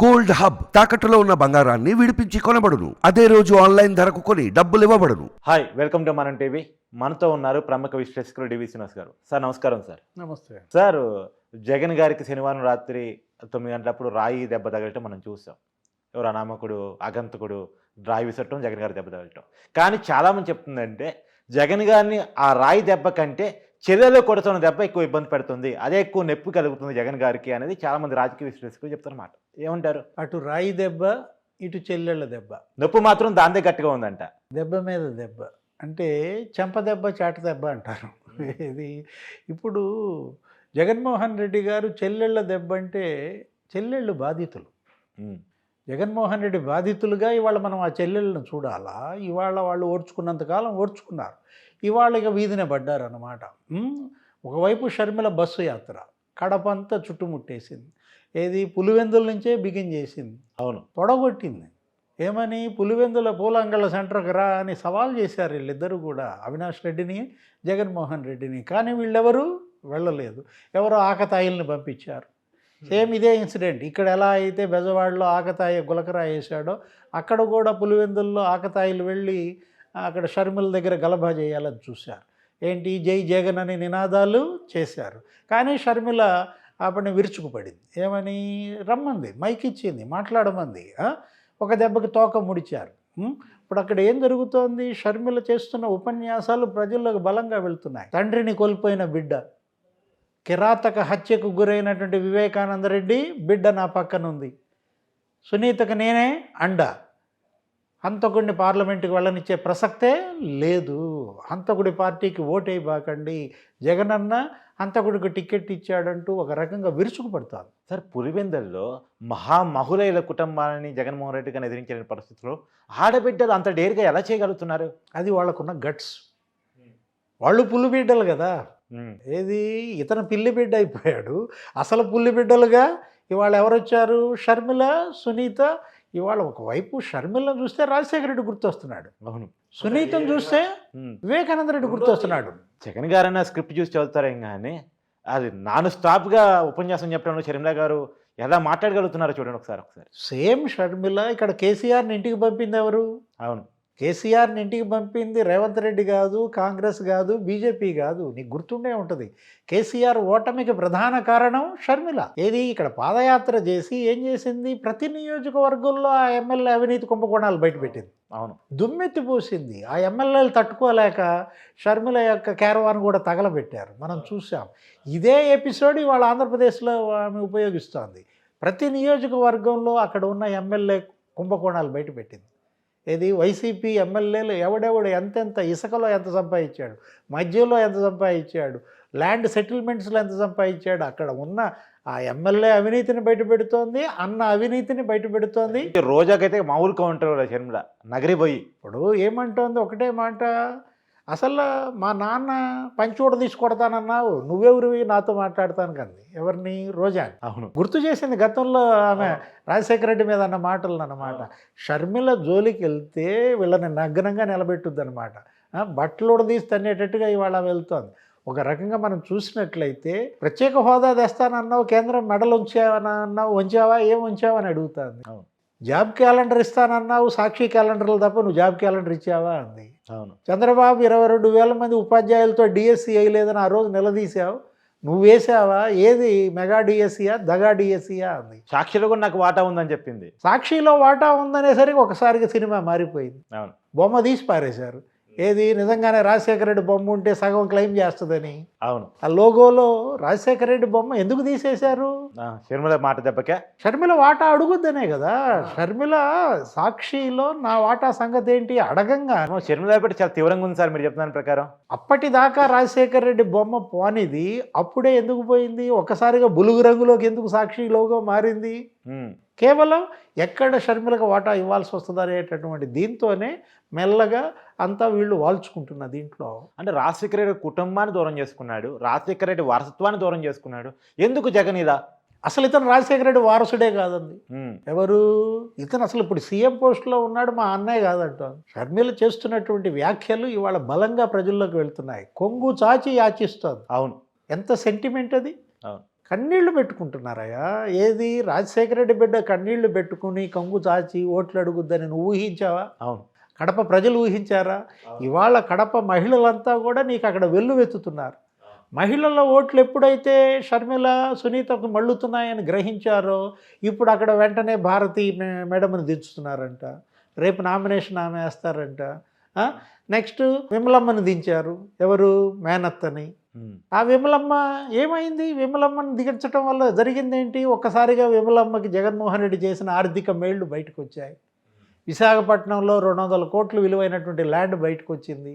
Gold hub తాకట్టులో ఉన్న బంగారాన్ని విడిపించి కొనబడును. అదే రోజు ఆన్లైన్ ధరకు కొని డబ్బులు ఇవ్వబడును. Hi welcome to Manam TV. మనతో ఉన్నారు ప్రముఖ విశ్లేషకులు డివి శ్రీనివాస్ గారు. సార్ నమస్కారం సార్. నమస్తే. సార్ జగన్ గారికి శనివారం రాత్రి తొమ్మిది గంటలప్పుడు రాయి దెబ్బ తగలటం మనం చూసాం. ఎవరు అనామకుడు అగంతకుడు రాయి విసరటం జగన్ గారి దెబ్బ తగలటం. కానీ చాలామంది చెప్తుందంటే జగన్ గారిని ఆ రాయి దెబ్బ కంటే చెల్లెలో కొడుతున్న దెబ్బ ఎక్కువ ఇబ్బంది పెడుతుంది. అదే ఎక్కువ నొప్పి కలుగుతుంది జగన్ గారికి అనేది చాలామంది రాజకీయ విశ్లేషకులు చెప్తారన్నమాట ఏమంటారు? అటు రాయి దెబ్బ ఇటు చెల్లెళ్ళ దెబ్బ. నొప్పి మాత్రం దాందే గట్టిగా ఉందంట. దెబ్బ మీద దెబ్బ. అంటే చెంప దెబ్బ చాట దెబ్బ అంటారు. ఇది ఇప్పుడు జగన్మోహన్ రెడ్డి గారు చెల్లెళ్ళ దెబ్బ అంటే చెల్లెళ్ళు బాధితులు. జగన్మోహన్ రెడ్డి బాధితులుగా ఇవాళ మనం ఆ చెల్లెళ్ళను చూడాలా? ఇవాళ వాళ్ళు ఓర్చుకున్నంతకాలం ఓర్చుకున్నారు. ఇవాళ ఇక వీధిన పడ్డారు అన్నమాట ఒకవైపు షర్మిల బస్సు యాత్ర కడపంతా చుట్టుముట్టేసింది. ఏది? పులివెందుల నుంచే బిగిన్ చేసింది. అవును. తొడగొట్టింది ఏమని? పులివెందుల పూలంగళ్ళ సెంటర్కి రా అని సవాల్ చేశారు వీళ్ళిద్దరూ కూడా. అవినాష్ రెడ్డిని జగన్మోహన్ రెడ్డిని. కానీ వీళ్ళెవరు వెళ్ళలేదు. ఎవరో ఆకతాయిల్ని పంపించారు. సేమ్ ఇదే ఇన్సిడెంట్. ఇక్కడ ఎలా అయితే బెజవాడలో ఆకతాయి గులకరా వేశాడో అక్కడ కూడా పులివెందుల్లో ఆకతాయిలు వెళ్ళి అక్కడ షర్మిల దగ్గర గలభా చేయాలని చూశారు. ఏంటి? జై జగన్ అని నినాదాలు చేశారు. కానీ షర్మిల ఆపని విరుచుకుపడింది. ఏమని? రమ్మంది మైక్ ఇచ్చింది మాట్లాడమంది ఒక దెబ్బకి తోక ముడిచారు. ఇప్పుడు అక్కడ ఏం జరుగుతోంది? షర్మిల చేస్తున్న ఉపన్యాసాలు ప్రజల్లోకి బలంగా వెళ్తున్నాయి. తండ్రిని కోల్పోయిన బిడ్డ కిరాతక హత్యకు గురైనటువంటి వివేకానంద రెడ్డి బిడ్డ నా పక్కనుంది. సునీతకు నేనే అండ. హంతకుడిని పార్లమెంటుకి వెళ్ళనిచ్చే ప్రసక్తే లేదు. హంతకుడి పార్టీకి ఓటైబాకండి. జగనన్న హంతకుడికి టికెట్ ఇచ్చాడంటూ ఒక రకంగా విరుచుకుపడతాను సార్ పులివెందల్లో మహామహులైల కుటుంబాలని జగన్మోహన్ రెడ్డి గారిని ఎదిరించిన పరిస్థితుల్లో ఆడబిడ్డలు అంత డేర్గా ఎలా చేయగలుగుతున్నారు? అది వాళ్ళకున్న గట్స్. వాళ్ళు పుల్లి బిడ్డలు కదా ఏది? ఇతను పిల్లి బిడ్డ అయిపోయాడు. అసలు పుల్లి బిడ్డలుగా ఇవాళ ఎవరు వచ్చారు షర్మిల సునీత ఇవాళ ఒకవైపు షర్మిలను చూస్తే రాజశేఖర రెడ్డి గుర్తొస్తున్నాడు. అవును. సునీతను చూస్తే వివేకానంద రెడ్డి గుర్తొస్తున్నాడు. జగన్ గారైనా స్క్రిప్ట్ చూసి చదువుతారేం కానీ అది నాన్ స్టాప్గా ఉపన్యాసం చెప్పడంలో షర్మిల గారు ఎలా మాట్లాడగలుగుతున్నారో చూడండి ఒకసారి ఒకసారి. సేమ్ షర్మిల ఇక్కడ కేసీఆర్ని ఇంటికి పంపింది ఎవరు? అవును. కేసీఆర్ని ఇంటికి పంపింది రేవంత్ రెడ్డి కాదు కాంగ్రెస్ కాదు బీజేపీ కాదు. నీకు గుర్తుండే ఉంటుంది. కేసీఆర్ ఓటమికి ప్రధాన కారణం షర్మిల. ఏది? ఇక్కడ పాదయాత్ర చేసి ఏం చేసింది? ప్రతి నియోజకవర్గంలో ఆ ఎమ్మెల్యే అవినీతి కుంభకోణాలు బయటపెట్టింది. అవును. దుమ్మెత్తి పోసింది. ఆ ఎమ్మెల్యేలు తట్టుకోలేక షర్మిల యొక్క క్యారవాన్ కూడా తగలబెట్టారు. మనం చూసాం ఇదే ఎపిసోడ్ ఇవాళ ఆంధ్రప్రదేశ్లో ఆమె ఉపయోగిస్తోంది. ప్రతి నియోజకవర్గంలో అక్కడ ఉన్న ఎమ్మెల్యే కుంభకోణాలు బయటపెట్టింది. ఏది? వైసీపీ ఎమ్మెల్యేలు ఎవడెవడు? ఎంతెంత ఇసుకలో ఎంత సంపాదించాడు? మధ్యలో ఎంత సంపాదించాడు? ల్యాండ్ సెటిల్మెంట్స్లో ఎంత సంపాదించాడు? అక్కడ ఉన్న ఆ ఎమ్మెల్యే అవినీతిని బయటపెడుతోంది అన్న అవినీతిని బయటపెడుతోంది. రోజాకైతే మామూలు కౌంటర్ షర్మిల నగరి పోయి ఇప్పుడు ఏమంటోంది? ఒకటే మాట. అసలు మా నాన్న పంచోడ తీసుకొడతానన్నావు. నువ్వెవరివి? నాతో మాట్లాడతాను కంది. ఎవరిని? రోజా అవును. గుర్తు చేసింది గతంలో ఆమె రాజశేఖర రెడ్డి మీద అన్న మాటలు అన్నమాట షర్మిల జోలికి వెళ్తే వీళ్ళని నగ్నంగా నిలబెట్టుద్ది అనమాట బట్టలు ఉడదీసి తన్నేటట్టుగా ఇవాళ వెళ్తోంది. ఒక రకంగా మనం చూసినట్లయితే ప్రత్యేక హోదా తెస్తానన్నావు కేంద్రం మెడలు ఉంచావనన్నావు ఉంచావా ఏం ఉంచావా అని అడుగుతుంది. అవును. జాబ్ క్యాలెండర్ ఇస్తానన్నావు సాక్షి క్యాలెండర్లు తప్ప నువ్వు జాబ్ క్యాలెండర్ ఇచ్చావా అంది. చంద్రబాబు ఇరవై రెండు వేల మంది ఉపాధ్యాయులతో డిఎస్సి వేయలేదని ఆ రోజు నిలదీశావు. నువ్వు వేసావా ఏది? మెగా డిఎస్సియా దగా డిఎస్సియా అంది. సాక్షిలో కూడా నాకు వాటా ఉందని చెప్పింది. సాక్షిలో వాటా ఉందనేసరికి ఒకసారిగా సినిమా మారిపోయింది. అవును. బొమ్మ తీసి పారేశారు. ఏది? నిజంగానే రాజశేఖర రెడ్డి బొమ్మ ఉంటే సగం క్లెయిమ్ చేస్తుందని. అవును. ఆ లోగోలో రాజశేఖర రెడ్డి బొమ్మ ఎందుకు తీసేశారు? షర్మిల మాట దెబ్బకే. షర్మిల వాటా అడుగుద్దనే కదా. షర్మిల సాక్షిలో నా వాటా సంగతి ఏంటి అడగంగా. షర్మిల కూడా చాలా తీవ్రంగా ఉంది సార్ మీరు చెప్తున్న ప్రకారం. అప్పటిదాకా రాజశేఖర రెడ్డి బొమ్మ పోనిది అప్పుడే ఎందుకు పోయింది? ఒక్కసారిగా బులుగు రంగులోకి ఎందుకు సాక్షి లోగో మారింది? కేవలం ఎక్కడ షర్మిలకు వాటా ఇవ్వాల్సి వస్తుంది అనేటటువంటి దీంతోనే మెల్లగా అంతా వీళ్ళు వాల్చుకుంటున్న దీంట్లో. అంటే రాజశేఖర రెడ్డి కుటుంబాన్ని దూరం చేసుకున్నాడు రాజశేఖర రెడ్డి వారసత్వాన్ని దూరం చేసుకున్నాడు. ఎందుకు జగన్ ఇలా? అసలు ఇతను రాజశేఖర రెడ్డి వారసుడే కాదండి. ఎవరు? ఇతను అసలు ఇప్పుడు సీఎం పోస్ట్లో ఉన్నాడు మా అన్నయ్య కాదంట. షర్మిల చేస్తున్నటువంటి వ్యాఖ్యలు ఇవాళ బలంగా ప్రజల్లోకి వెళ్తున్నాయి. కొంగు చాచి యాచిస్తోంది. అవును. ఎంత సెంటిమెంట్ అది? అవును. కన్నీళ్ళు పెట్టుకుంటున్నారయ్యా. ఏది? రాజశేఖర రెడ్డి బిడ్డ కన్నీళ్ళు పెట్టుకుని కంగు చాచి ఓట్లు అడుగుద్దని నువ్వు ఊహించావా? అవును. కడప ప్రజలు ఊహించారా? ఇవాళ కడప మహిళలంతా కూడా నీకు అక్కడ వెల్లువెత్తుతున్నారు మహిళల ఓట్లు ఎప్పుడైతే షర్మిల సునీతకు మళ్ళుతున్నాయని గ్రహించారో ఇప్పుడు అక్కడ వెంటనే భారతి మే- మేడంని దించుతున్నారంట. రేపు నామినేషన్ ఆమె వేస్తారంట. నెక్స్ట్ విమలమ్మని దించారు. ఎవరు? మేనత్తని. ఆ విమలమ్మ ఏమైంది? విమలమ్మని దిగించడం వల్ల జరిగిందేంటి? ఒక్కసారిగా విమలమ్మకి జగన్మోహన్ రెడ్డి చేసిన ఆర్థిక మేళ్ళు బయటకు వచ్చాయి విశాఖపట్నంలో రెండు వందల కోట్లు విలువైనటువంటి ల్యాండ్ బయటకు వచ్చింది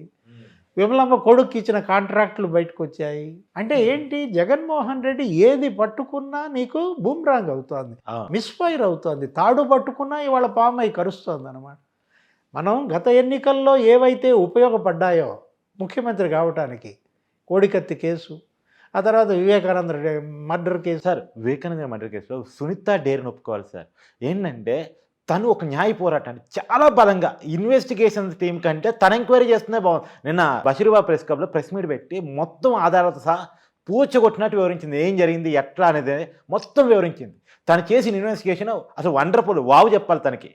విమలమ్మ కొడుకు ఇచ్చిన కాంట్రాక్టులు బయటకు వచ్చాయి అంటే ఏంటి? జగన్మోహన్ రెడ్డి ఏది పట్టుకున్నా నీకు బూమ్రాంగ్ అవుతోంది. మిస్ఫైర్ అవుతోంది. తాడు పట్టుకున్నా ఇవాళ పామై కరుస్తోంది అనమాట మనం గత ఎన్నికల్లో ఏవైతే ఉపయోగపడ్డాయో ముఖ్యమంత్రి కావటానికి కోడికత్తి కేసు ఆ తర్వాత Vivekananda Reddy murder case. Sir Vivekananda murder కేసులో సునీత డేర్ని ఒప్పుకోవాలి సార్. ఏంటంటే తను ఒక న్యాయ పోరాటాన్ని చాలా బలంగా ఇన్వెస్టిగేషన్ టీం కంటే తన ఎంక్వైరీ చేస్తుందే బాగుంది. నిన్న బషీర్బా ప్రెస్ క్లబ్లో ప్రెస్ మీట్ పెట్టి మొత్తం ఆధారాలతో సహా పూచగొట్టినట్టు వివరించింది. ఏం జరిగింది ఎట్లా అనేది మొత్తం వివరించింది. తను చేసిన ఇన్వెస్టిగేషన్ అసలు వండర్ఫుల్ వావు చెప్పాలి తనకి.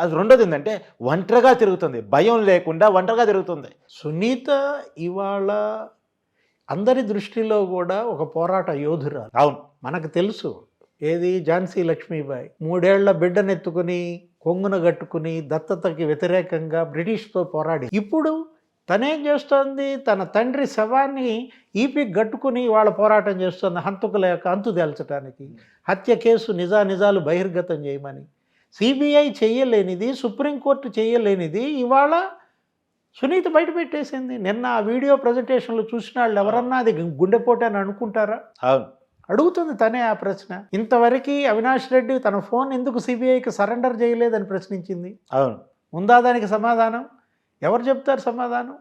అది రెండోది ఏంటంటే ఒంటరిగా తిరుగుతుంది. భయం లేకుండా ఒంటరిగా తిరుగుతుంది. సునీత ఇవాళ అందరి దృష్టిలో కూడా ఒక పోరాట యోధురాలు అవును. మనకు తెలుసు ఏది? ఝాన్సీ లక్ష్మీబాయి. మూడేళ్ళ బిడ్డనెత్తుకుని కొంగున గట్టుకుని దత్తతకి వ్యతిరేకంగా బ్రిటిష్తో పోరాడి. ఇప్పుడు తనేం చేస్తోంది? తన తండ్రి శవాన్ని ఈపి గట్టుకుని వాళ్ళ పోరాటం చేస్తుంది. హంతకుల యొక్క అంతు తేల్చడానికి హత్య కేసు నిజా నిజాలు బహిర్గతం చేయమని. సిబిఐ చేయలేనిది సుప్రీంకోర్టు చేయలేనిది ఇవాళ సునీత బయట పెట్టేసింది. నిన్న ఆ వీడియో ప్రజెంటేషన్లో చూసిన వాళ్ళు ఎవరన్నా అది గుండెపోటు అని అనుకుంటారా? అవును. అడుగుతుంది తనే ఆ ప్రశ్న. ఇంతవరకు అవినాష్ రెడ్డి తన ఫోన్ ఎందుకు సిబిఐకి సరెండర్ చేయలేదని ప్రశ్నించింది? అవును. ఉందా దానికి సమాధానం? ఎవరు చెప్తారు సమాధానం?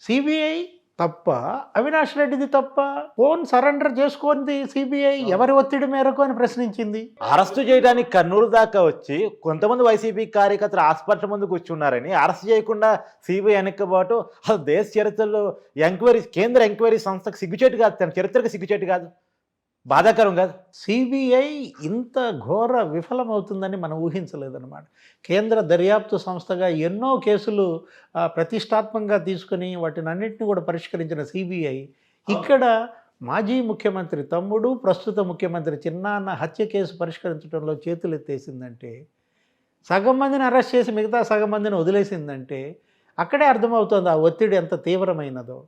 సిబిఐ తప్ప అవినాష్ రెడ్డిది తప్ప ఫోన్ సరెండర్ చేసుకుంది సిబిఐ ఎవరి ఒత్తిడి మేరకు అని ప్రశ్నించింది. అరెస్టు చేయడానికి కర్నూలు దాకా వచ్చి కొంతమంది వైసీపీ కార్యకర్తలు హాస్పిటల్ ముందు కూర్చున్నారని అరెస్ట్ చేయకుండా సిబిఐ వెనక్కిపోవటం అసలు దేశ చరిత్రలో ఎంక్వైరీ కేంద్ర ఎంక్వైరీ సంస్థకు సిగ్గుచేటు కాదు తన చరిత్రకు సిగ్గుచేటు కాదు. బాధాకరం కాదు. సిబిఐ ఇంత ఘోర విఫలమవుతుందని మనం ఊహించలేదన్నమాట. కేంద్ర దర్యాప్తు సంస్థగా ఎన్నో కేసులు ప్రతిష్టాత్మకంగా తీసుకుని వాటిని అన్నింటినీ కూడా పరిష్కరించిన సిబిఐ ఇక్కడ మాజీ ముఖ్యమంత్రి తమ్ముడు ప్రస్తుత ముఖ్యమంత్రి చిన్నాన్న హత్య కేసు పరిష్కరించడంలో చేతులు ఎత్తేసిందంటే సగం మందిని అరెస్ట్ చేసి మిగతా సగం మందిని వదిలేసిందంటే అక్కడే అర్థమవుతుంది ఆ ఒత్తిడి ఎంత తీవ్రమైనదో.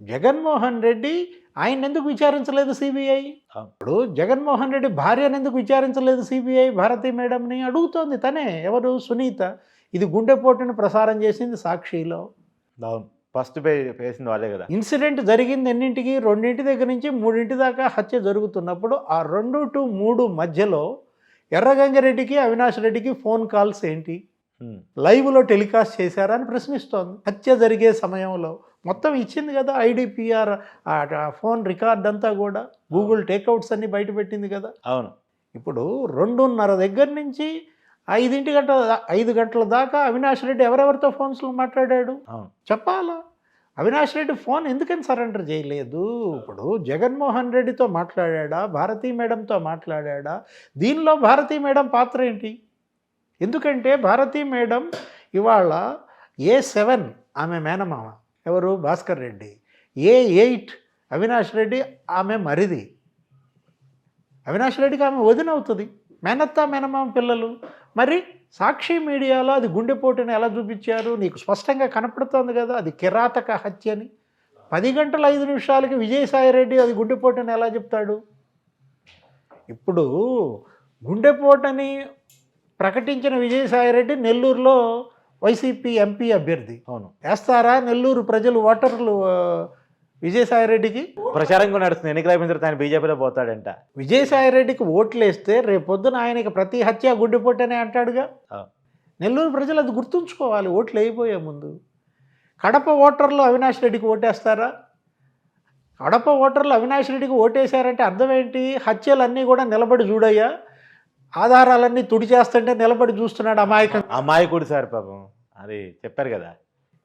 జగన్మోహన్ రెడ్డి ఆయన ఎందుకు విచారించలేదు సిబిఐ? అవును. ఇప్పుడు జగన్మోహన్ రెడ్డి భార్యను ఎందుకు విచారించలేదు సిబిఐ? భారతి మేడంని అడుగుతోంది తనే. ఎవరు? సునీత. ఇది గుండెపోటుని ప్రసారం చేసింది సాక్షిలో. అవును. ఫస్ట్ పే వేసింది వాళ్ళే కదా. ఇన్సిడెంట్ జరిగింది ఎన్నింటికి? రెండింటి దగ్గర నుంచి మూడింటి దాకా హత్య జరుగుతున్నప్పుడు ఆ రెండు టు మూడు మధ్యలో ఎర్రగంగారెడ్డికి అవినాష్ రెడ్డికి ఫోన్ కాల్స్ ఏంటి. లైవ్లో టెలికాస్ట్ చేశారా అని ప్రశ్నిస్తోంది. హత్య జరిగే సమయంలో. మొత్తం ఇచ్చింది కదా ఐడిపిఆర్ ఫోన్ రికార్డ్ అంతా కూడా. గూగుల్ టేక్అవుట్స్ అన్ని బయట పెట్టింది కదా. అవును. ఇప్పుడు రెండున్నర దగ్గర నుంచి ఐదింటి గంటల ఐదు గంటల దాకా అవినాష్ రెడ్డి ఎవరెవరితో ఫోన్స్లో మాట్లాడాడు? అవును. చెప్పాలా? అవినాష్ రెడ్డి ఫోన్ ఎందుకని సరెండర్ చేయలేదు? ఇప్పుడు జగన్మోహన్ రెడ్డితో మాట్లాడా భారతీ మేడంతో మాట్లాడా దీనిలో భారతీ మేడం పాత్ర ఏంటి? ఎందుకంటే భారతీ మేడం ఇవాళ ఏ సెవెన్ ఆమె మేనమామ. ఎవరు? భాస్కర్ రెడ్డి. A eight? అవినాష్ రెడ్డి ఆమె మరిది. అవినాష్ రెడ్డికి ఆమె వదినవుతుంది మేనత్త మేనమామ పిల్లలు. మరి సాక్షి మీడియాలో అది గుండెపోటుని ఎలా చూపించారు? నీకు స్పష్టంగా కనపడుతోంది కదా అది కిరాతక హత్య అని. పది గంటల ఐదు నిమిషాలకి విజయసాయిరెడ్డి అది గుండెపోటుని ఎలా చెప్తాడు? ఇప్పుడు గుండెపోటని ప్రకటించిన విజయసాయిరెడ్డి నెల్లూరులో వైసీపీ ఎంపీ అభ్యర్థి. అవును వేస్తారా నెల్లూరు ప్రజలు ఓటర్లు ఆ, విజయసాయిరెడ్డికి ప్రచారం కూడా నడుస్తుంది. ఎన్నికల అయిపోయిన తర్వాత ఆయన బీజేపీలో పోతాడంట. విజయసాయిరెడ్డికి ఓట్లు వేస్తే రేపొద్దున ఆయనకి ప్రతి హత్య గుడ్డిపోటనే అంటాడుగా. నెల్లూరు ప్రజలు అది గుర్తుంచుకోవాలి. ఓట్లు అయిపోయే ముందు. కడప ఓటర్లు అవినాష్ రెడ్డికి ఓటేస్తారా? కడప ఓటర్లు అవినాష్ రెడ్డికి ఓటేశారంటే అర్థం ఏంటి హత్యలన్నీ కూడా నిలబడి చూడయ్యా. ఆధారాలన్నీ తుడి చేస్తుంటే నిలబడి చూస్తున్నాడు అమాయకం. అమాయకుడు సార్ పాపం. అది చెప్పారు కదా.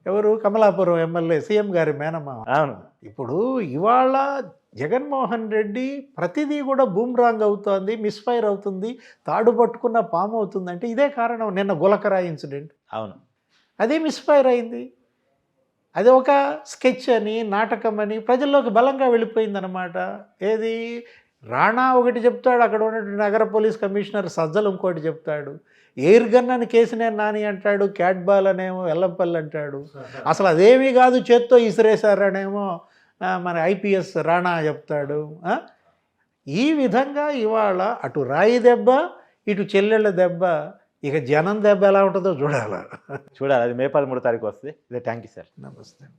ఎవరు? కమలాపురం ఎమ్మెల్యే సీఎం గారి మేనమామ. అవును. ఇప్పుడు ఇవాళ జగన్మోహన్ రెడ్డి ప్రతిదీ కూడా బూమ్రాంగ్ అవుతోంది మిస్ఫైర్ అవుతుంది తాడు పట్టుకున్న పాము అవుతుంది అంటే ఇదే కారణం నిన్న గులకరా ఇన్సిడెంట్. అవును. అదే మిస్ఫైర్ అయింది. అది ఒక స్కెచ్ అని నాటకం అని ప్రజల్లోకి బలంగా వెళ్ళిపోయిందనమాట ఏది? రాణా ఒకటి చెప్తాడు అక్కడ ఉన్నటువంటి నగర పోలీస్ కమిషనర్ సజ్జలు ఇంకోటి చెప్తాడు. ఎయిర్ గన్ అని కేసినేని నాని అంటాడు క్యాట్ బాల్ అనేమో ఎల్లంపల్లి అంటాడు. అసలు అదేమీ కాదు చేత్తో ఇసిరేశారనేమో మన ఐపీఎస్ రాణా చెప్తాడు? ఈ విధంగా ఇవాళ అటు రాయి దెబ్బ ఇటు చెల్లెళ్ళ దెబ్బ ఇక జనం దెబ్బ ఎలా ఉంటుందో చూడాలి. చూడాలి అది మే పదమూడు తారీఖు వస్తుంది. Thank you sir. నమస్తే.